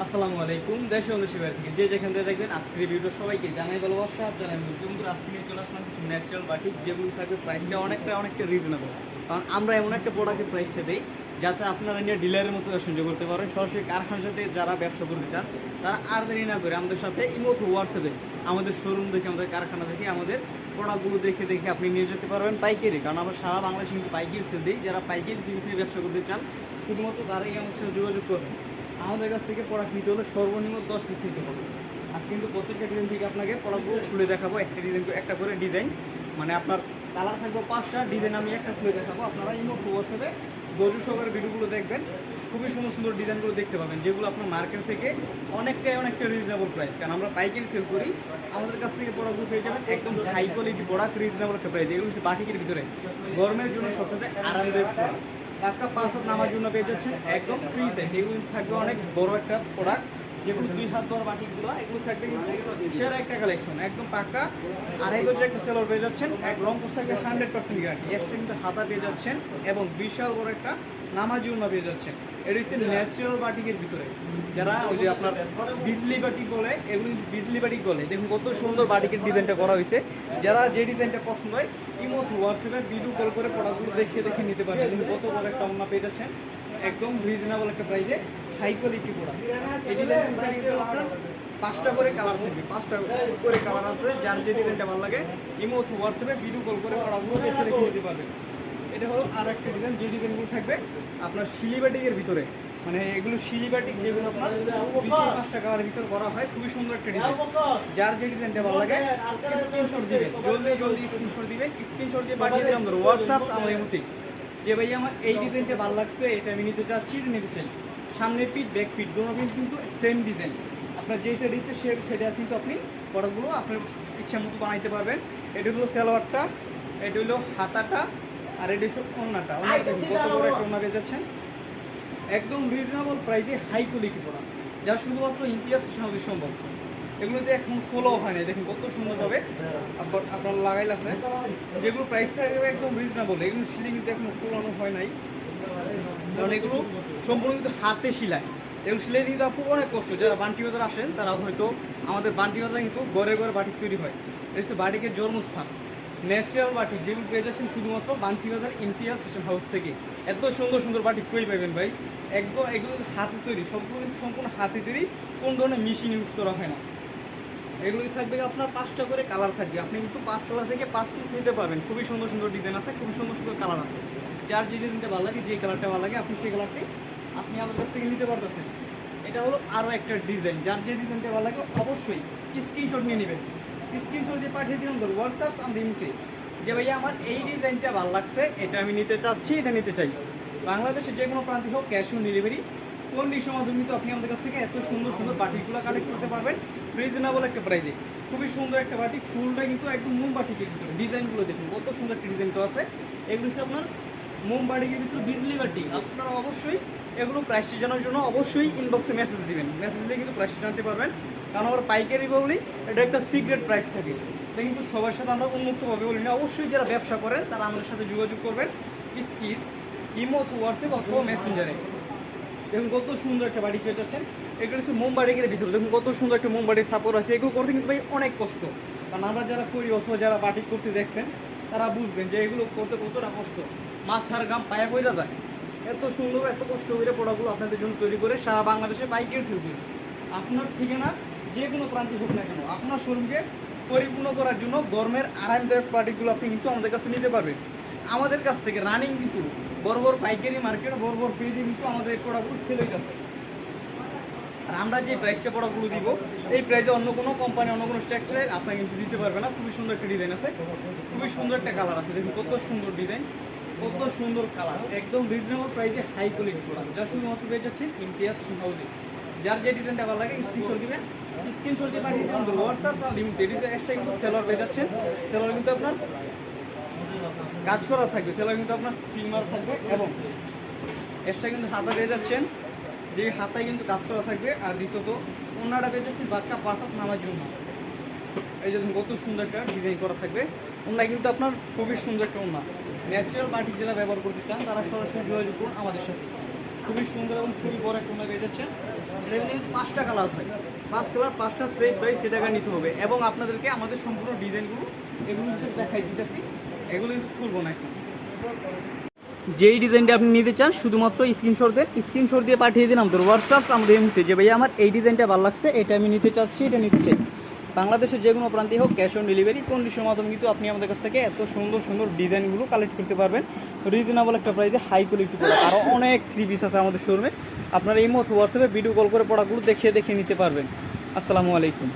আসসালামু আলাইকুম, দেশ বাইরে থেকে যে যেখান থেকে দেখবেন, আজকের ভিডিও সবাইকে জানাই ভালোবাসা। জানাই বন্ধুরা আজকে নিয়ে চলে আসলাম, কিছু ন্যাচারাল বাটিক যেগুলো থাকবে প্রাইসটা অনেকটা অনেকটা রিজনেবল কারণ আমরা এমন একটা প্রোডাক্টের প্রাইসটা দিই, যাতে আপনারা নিয়ে ডিলারের মতো সহ্য করতে পারেন। সরাসরি কারখানার সাথে যারা ব্যবসা করতে চান, তারা আর দেরি না করে আমাদের সাথে ইমোথ হোয়াটসঅ্যাপে আমাদের শোরুম দেখে, আমাদের কারখানা থেকে আমাদের প্রোডাক্টগুলো দেখে দেখে আপনি নিয়ে যেতে পারবেন পাইকারি। কারণ আমরা সারা বাংলাদেশে কিন্তু পাইকারি সেল দিই। যারা পাইকারি সিরিজে ব্যবসা করতে চান, শুধুমাত্র তারাই আমাদের সাথে যোগাযোগ করবেন। আমাদের কাছ থেকে প্রোডাক্ট নিতে হলে সর্বনিম্ন দশ পিস নিতে হবে। আজ কিন্তু প্রত্যেকটা ডিজাইন থেকে আপনাকে প্রোডাক্টগুলো খুলে দেখাবো, একটা ডিজাইন একটা করে ডিজাইন মানে আপনার কালার থাকবে পাঁচটা ডিজাইন আমি একটা খুলে দেখাবো। আপনারা ইমো হোয়াটসঅ্যাপে গজু সহকারে ভিডিওগুলো দেখবেন। খুবই সুন্দর সুন্দর ডিজাইনগুলো দেখতে পাবেন, যেগুলো আপনার মার্কেট থেকে অনেকটাই অনেকটা রিজনেবল প্রাইস কারণ আমরা পাইকারি সেল করি, আমাদের কাছ থেকে প্রোডাক্টগুলো পেয়ে যাবেন একদম হাই কোয়ালিটি প্রোডাক্ট রিজনেবল একটা প্রাইস এগুলো হচ্ছে বাটিকের ভিতরে, গরমের জন্য সবচেয়ে আরামদায়ক প্রোডাক্ট পাঁচটা পাঁচ নামার জন্য পেয়ে যাচ্ছেন একদম ফ্রি সাইজ এগুলো থাকবে অনেক বড় একটা প্রোডাক্ট যেগুলো দুই হাত বড় বাটিগুলো এগুলো থাকবে সেরা একটা কালেকশন একদম পাক্কা আড়াই গজের একটা সেলর পেয়ে যাচ্ছেন এক রং থাকবে হান্ড্রেড পার্সেন্ট গ্যারান্টি হাতা পেয়ে যাচ্ছেন এবং বিশাল বড় একটা নামাজি উন্না পেয়ে যাচ্ছেন। এটা হচ্ছে ন্যাচারাল বাটিকের ভিতরে। যারা ওই যে আপনার বিজলি বাটিক বলে, এগুলো বিজলি বাটিক বলে। দেখুন কত সুন্দর বাটিকের ডিজাইনটা করা হয়েছে। যারা যে ডিজাইনটা পছন্দ হয়, ইমোথ, হোয়াটসঅ্যাপে ভিডিও কল করে প্রোডাক্টগুলো দেখে দেখে নিতে পারবেন। কত বড় একটা ওন্না পেয়ে যাচ্ছেন। একদম রিজনেবল একটা প্রাইসে হাই কোয়ালিটি প্রোডাক্ট এই ডিজাইনটা আপনার পাঁচটা করে কালার থাকবে, পাঁচটা করে কালার আছে, যার যে ডিজাইনটা ভালো লাগে ইমোথ হোয়াটসঅ্যাপে ভিডিও কল করে প্রোডাক্টগুলো দেখে দেখে নিতে পারবেন। এটা হলো আর একটা ডিজাইন যে ডিজাইনগুলো থাকবে আপনার সিলিবাটিকের ভিতরে। মানে এগুলো শিলিবাটিক যেগুলো আপনার পাঁচটা কালারের ভিতরে করা হয়, খুবই সুন্দর একটা ডিজাইন যার যে ডিজাইনটা ভালো লাগে স্ক্রিনশট দিবেন জলদি জলদি স্ক্রিনশট দিবেন স্ক্রিনশট দিয়ে পাঠিয়ে দিলাম হোয়াটসঅ্যাপ আমার মধ্যে যে ভাই আমার এই ডিজাইনটা ভালো লাগছে, এটা আমি নিতে চাচ্ছি নিতে চাই। সামনের পিঠ ব্যাক পিঠ দুটো কিন্তু সেম ডিজাইন আপনার যেই সাইড ইচ্ছে সে সেটা কিন্তু আপনি প্রোডাক্টগুলো আপনার ইচ্ছা মতো বানাইতে পারবেন। এটা হলো সালোয়ারটা এটা হলো হাতাটা আর এটা হচ্ছে ওন্নাটা দেখুন কত বড় একটা পেয়ে যাচ্ছেন। একদম রিজনেবল প্রাইসে হাই কোয়ালিটি প্রোডাক্ট যা শুধুমাত্র ইতিহাস সমাজে সম্ভব। এগুলোতে এখন খোলাও হয় না দেখুন কত সুন্দরভাবে আপনার আপনার লাগাইল আছে। যেগুলো প্রাইস থাকবে একদম রিজনেবল এগুলো সিলি কিন্তু এখন খোলানো হয় নাই। কারণ এগুলো সম্পূর্ণ কিন্তু হাতে সিলাই। এগুলো সিলাই কিন্তু আপু অনেক কষ্ট। যারা বান্টি বাজার আসেন তারা হয়তো আমাদের বান্টি বাজার কিন্তু ঘরে ঘরে বাটিক তৈরি হয়। হচ্ছে বাটিকের জন্মস্থান। ন্যাচারাল বাটিক যেগুলো পেয়ে যাচ্ছেন শুধুমাত্র বান্টি বাজার ইমতিয়াজ সিস্টেম হাউস থেকে। এত সুন্দর সুন্দর বাটিক কই পাবেন ভাই? একদম, এগুলো হাতে তৈরি। সম্পূর্ণ কিন্তু সম্পূর্ণ হাতে তৈরি। কোন ধরনের মেশিন ইউজ করা হয় না। এগুলোই থাকবে আপনার পাঁচটা করে কালার থাকবে। আপনি কিন্তু পাঁচ কালার থেকে পাঁচ পিস নিতে পারবেন। খুবই সুন্দর সুন্দর ডিজাইন আছে, খুবই সুন্দর সুন্দর কালার আছে। যার যে ডিজাইনটা ভালো লাগে, যে কালারটা ভালো লাগে, আপনি সেই কালারটি আপনি আমার কাছ থেকে নিতে পারতেছেন। এটা হলো আরও একটা ডিজাইন যার যে ডিজাইনটা ভালো লাগে, অবশ্যই স্ক্রিনশট নিয়ে নেবেন। স্ক্রিনশট দিয়ে পাঠিয়ে ধর হোয়াটসঅ্যাপ আমি লিঙ্কে যে ভাইয়া, আমার এই ডিজাইনটা ভালো লাগছে, এটা আমি নিতে চাচ্ছি, এটা নিতে চাই। বাংলাদেশের যে কোনো প্রান্তে হোক ক্যাশ অন ডেলিভারি কন্ডিশন মাধ্যমে কিন্তু আপনি আমাদের কাছ থেকে এত সুন্দর সুন্দর বাটিকগুলো কালেক্ট করতে পারবেন। রিজনেবল একটা প্রাইসে খুবই সুন্দর একটা বাটিক ফুলটা কিন্তু একদম বাটিকের ভিতরে। ডিজাইনগুলো দেখুন, কত সুন্দর একটা ডিজাইন তো আছে। এগুলো হচ্ছে আপনার মোম বাটিকের ভিতরে বিজলি বাটিক আপনারা অবশ্যই এগুলো প্রাইসটি জানার জন্য অবশ্যই ইনবক্সে মেসেজ দিবেন। মেসেজ দিয়ে কিন্তু প্রাইসটি জানতে পারবেন। কারণ আমরা পাইকারি বলি, এটা একটা সিক্রেট প্রাইস থাকে। এটা কিন্তু সবার সাথে আমরা উন্মুক্তভাবে বলি না। অবশ্যই যারা ব্যবসা করেন, তারা আমাদের সাথে যোগাযোগ করবেন। স্কিপ ইমো হোয়াটসঅ্যাপ অথবা মেসেঞ্জারে দেখুন কত সুন্দর একটা বাড়ি পেয়ে যাচ্ছেন। এগুলো হচ্ছে মোমবাড়ির ভিতরে। দেখুন কত সুন্দর একটা মোমবাড়ির সাপোর্ট আছে। এগুলো করতে কিন্তু ভাই অনেক কষ্ট। কারণ আমরা যারা করি অথবা যারা বাটিক করতে দেখছেন, তারা বুঝবেন যে এগুলো করতে কতটা কষ্ট। মাথার গাম পায়ে পয়রা যায়। এত সুন্দর, এত কষ্ট করে প্রোডাক্টগুলো আপনাদের জন্য তৈরি করে সারা বাংলাদেশে পাইকারি সেল করি আপনার ঠিকানা যে কোনো প্রান্তে হোক না কেন, আপনার শোরুমকে পরিপূর্ণ করার জন্য গরমের আরামদায়ক পার্টিগুলো আপনি কিন্তু আমাদের কাছে নিতে পারবেন। আমাদের কাছ থেকে রানিং কিন্তু বড় বড় পাইকারি মার্কেট, বড় বড় পেজে কিন্তু আমাদের প্রোডাক্টগুলো সেল হইতেছে। আর আমরা যে প্রাইসটা প্রোডাক্টগুলো দিব, এই প্রাইসে অন্য কোনো কোম্পানি অন্য কোনো স্ট্রাকচারে আপনার কিন্তু দিতে পারবে না। খুবই সুন্দর একটা ডিজাইন আছে। খুবই সুন্দর একটা কালার আছে দেখুন, কত সুন্দর ডিজাইন কত সুন্দর কালার, একদম রিজনেবল প্রাইসে হাই কোয়ালিটি প্রোডাক্ট যা শুধুমাত্র পেয়ে যাচ্ছেন ইমতিয়াজ হাউসে যার যে ডিজাইনটা ভালো লাগে স্ক্রিনশট দিবেন। স্ক্রিনশট দিয়ে পাঠিয়ে দিবেন। হোয়াটসঅ্যাপ লিমিটেড একটা কিন্তু সেলার পেয়ে যাচ্ছেন। সেলার কিন্তু আপনার কাজ করা থাকবে। সেলার কিন্তু আপনার সিলমার থাকবে এবং এক্সট্রা কিন্তু হাতা পেয়ে যাচ্ছেন। যে হাতায় কিন্তু কাজ করা থাকবে। আর দ্বিতীয়ত অন্যটা পেয়ে যাচ্ছেন বাক্কা পাঁচ হাত নামার জন্য। এই যে কত সুন্দর একটা ডিজাইন করা থাকবে। ওনায় কিন্তু আপনার খুবই সুন্দর একটা ওনা। ন্যাচারাল মাটির যারা ব্যবহার করতে চান, তারা সরাসরি যোগাযোগ করুন আমাদের সাথে। খুবই সুন্দর এবং খুবই বড় একটা ওনা পেয়ে যাচ্ছেন এটা কিন্তু পাঁচটা কালার হয়। পাঁচ কালার, পাঁচটা সেট বাই সে টাকা নিতে হবে। এবং আপনাদেরকে আমাদের সম্পূর্ণ ডিজাইনগুলো এগুলো কিন্তু দেখাই দিতেছি। এগুলো কিন্তু খুলবো না এখন। যেই ডিজাইনটা আপনি নিতে চান, শুধুমাত্র স্ক্রিনশট দেন। স্ক্রিনশট দিয়ে পাঠিয়ে দিন আমাদের হোয়াটসঅ্যাপ আমরা এমনিতে যে ভাই আমার এই ডিজাইনটা ভালো লাগছে, এটা আমি নিতে চাচ্ছি, এটা নিতে চাই। বাংলাদেশের যে কোনো প্রান্তেই হোক ক্যাশ অন ডেলিভারি কন্ডিশনের মাধ্যমে কিন্তু আপনি আমাদের কাছ থেকে এত সুন্দর সুন্দর ডিজাইনগুলো কালেক্ট করতে পারবেন। রিজনেবল একটা প্রাইসে হাই কোয়ালিটি প্রোডাক্ট আরও অনেক থ্রি পিস আছে আমাদের শোরুমে আপনারা এই মতো হোয়াটসঅ্যাপে ভিডিও কল করে প্রোডাক্টগুলো দেখিয়ে দেখিয়ে নিতে পারবেন। আসসালামু আলাইকুম।